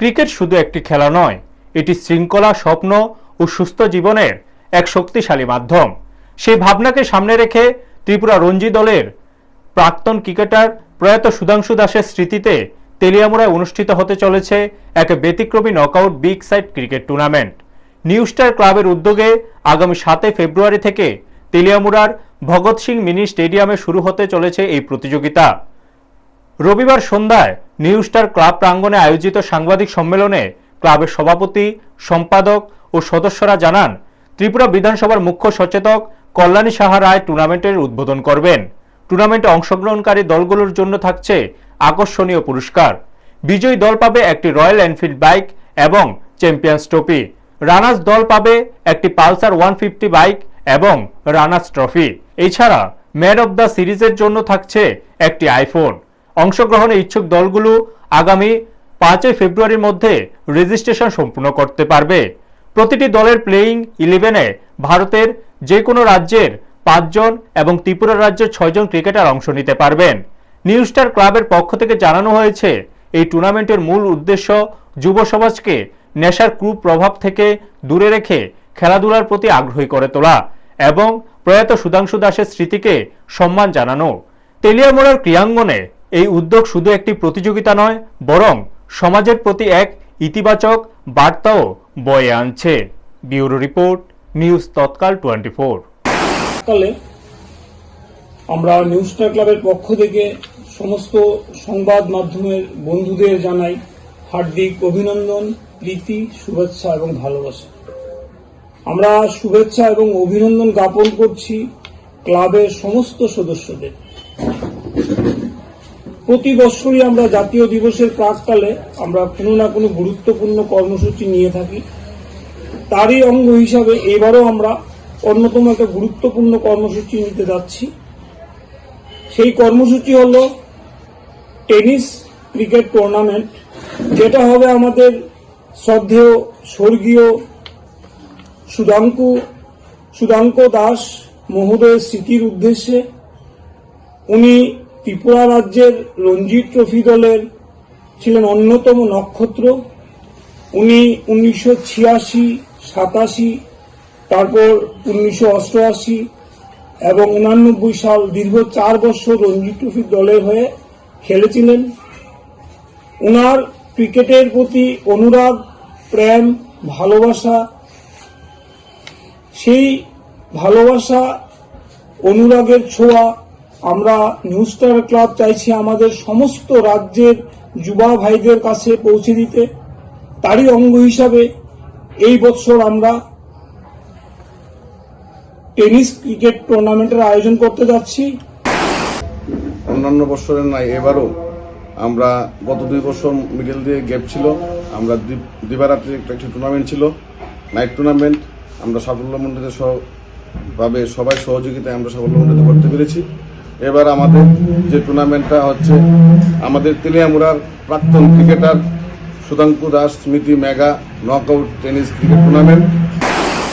Cricket শুধু একটি খেলা নয়, এটি শৃঙ্খলা, স্বপ্ন ও সুস্থ জীবনের এক শক্তিশালী মাধ্যম। সেই ভাবনাকে সামনে রেখে ত্রিপুরা রঞ্জি দলের প্রাক্তন ক্রিকেটার প্রয়াত সুধাংশু দাসের স্মৃতিতে তেলিয়ামুড়ায় অনুষ্ঠিত হতে চলেছে এক ব্যতিক্রমী knockout big side cricket tournament. New star ক্লাবের উদ্যোগে আগামী সাতই ফেব্রুয়ারি থেকে তেলিয়ামুড়ার ভগৎ সিং মিনি স্টেডিয়ামে শুরু হতে চলেছে এই প্রতিযোগিতা। রবিবার সন্ধ্যায় নিউ স্টার ক্লাব প্রাঙ্গণে আয়োজিত সাংবাদিক সম্মেলনে ক্লাবের সভাপতি, সম্পাদক ও সদস্যরা জানান, ত্রিপুরা বিধানসভার মুখ্য সচেতক কল্যাণী সাহা রায় টুর্নামেন্টের উদ্বোধন করবেন। টুর্নামেন্টে অংশগ্রহণকারী দলগুলোর জন্য থাকছে আকর্ষণীয় পুরস্কার। বিজয়ী দল পাবে একটি রয়্যাল এনফিল্ড বাইক এবং চ্যাম্পিয়ন্স ট্রফি। রানার্স দল পাবে একটি পালসার ওয়ান ফিফটি বাইক এবং রানার্স ট্রফি। এছাড়া ম্যান অব দ্য সিরিজের জন্য থাকছে একটি আইফোন। অংশগ্রহণে ইচ্ছুক দলগুলো আগামী পাঁচই ফেব্রুয়ারির মধ্যে রেজিস্ট্রেশন সম্পূর্ণ করতে পারবে। প্রতিটি দলের প্লেয়িং ইলেভেনে ভারতের যে কোনো রাজ্যের পাঁচজন এবং ত্রিপুরা রাজ্যের ছয়জন ক্রিকেটার অংশ নিতে পারবেন। নিউ স্টার ক্লাবের পক্ষ থেকে জানানো হয়েছে, এই টুর্নামেন্টের মূল উদ্দেশ্য যুব সমাজকে নেশার কুপ্রভাব থেকে দূরে রেখে খেলাধুলার প্রতি আগ্রহী করে তোলা এবং প্রয়াত সুধাংশু দাসের স্মৃতিকে সম্মান জানানো। তেলিয়ামোড়ার ক্রিয়াঙ্গনে এই উদ্যোগ শুধু একটি প্রতিযোগিতা নয়, বরং সমাজের প্রতি এক ইতিবাচক বার্তাও বয়ে আনছে। Bureau report, news Tatkal twenty four আমরা নিউজ ক্লাবের পক্ষ থেকে সমস্ত সংবাদ মাধ্যমের বন্ধুদের জানাই হার্দিক অভিনন্দন, প্রীতি, শুভেচ্ছা এবং ভালোবাসা। আমরা শুভেচ্ছা এবং অভিনন্দন জ্ঞাপন করছি ক্লাবের সমস্ত সদস্যদের। প্রতি বছরই আমরা জাতীয় দিবসের প্রাককালে আমরা কোনো না কোনো গুরুত্বপূর্ণ কর্মসূচি নিয়ে থাকি। তারই অঙ্গ হিসাবে এবারও আমরা অন্যতম একটা গুরুত্বপূর্ণ কর্মসূচি নিতে যাচ্ছি। সেই কর্মসূচি হল টেনিস ক্রিকেট টুর্নামেন্ট, যেটা হবে আমাদের শ্রদ্ধেয় স্বর্গীয় সুধাঙ্কু, সুধাঙ্ক দাস মহোদয়ের স্মৃতির উদ্দেশ্যে। উনি ত্রিপুরা রাজ্যের রঞ্জি ট্রফি দলের ছিলেন অন্যতম নক্ষত্র। উনি উনিশশো ছিয়াশি, সাতাশি, তারপর উনিশশো অষ্টআশি এবং উনানব্বই সাল দীর্ঘ চার বছর রঞ্জি ট্রফি দলের হয়ে খেলেছিলেন। উনার ক্রিকেটের প্রতি অনুরাগ, প্রেম, ভালোবাসা, সেই ভালোবাসা, অনুরাগের ছোঁয়া আমরা নিউ স্টার ক্লাব চাইছি আমাদের সমস্ত রাজ্যের যুবা ভাইদের কাছে পৌঁছে দিতে। তারই অঙ্গ হিসাবে এই বছর আমরা টেনিস ক্রিকেট টুর্নামেন্টের আয়োজন করতে যাচ্ছি। অন্যান্য বছরের নাই, এবারও আমরা গত দুই বছর মিডল দিয়ে গ্যাপ ছিল। আমরা দি- দিবারাত্রি একটা একটি টুর্নামেন্ট ছিল নাইট টুর্নামেন্ট আমরা সাফল্যমণ্ডিত ভাবে সবাই সহযোগিতায় আমরা সাফল্য সাফল্যমণ্ডিত করতে পেরেছি। এবার আমাদের যে টুর্নামেন্টটা হচ্ছে, আমাদের তেলিয়ামুড়ার প্রাক্তন ক্রিকেটার সুধাঙ্কু দাস, স্মৃতি mega knockout tennis cricket tournament.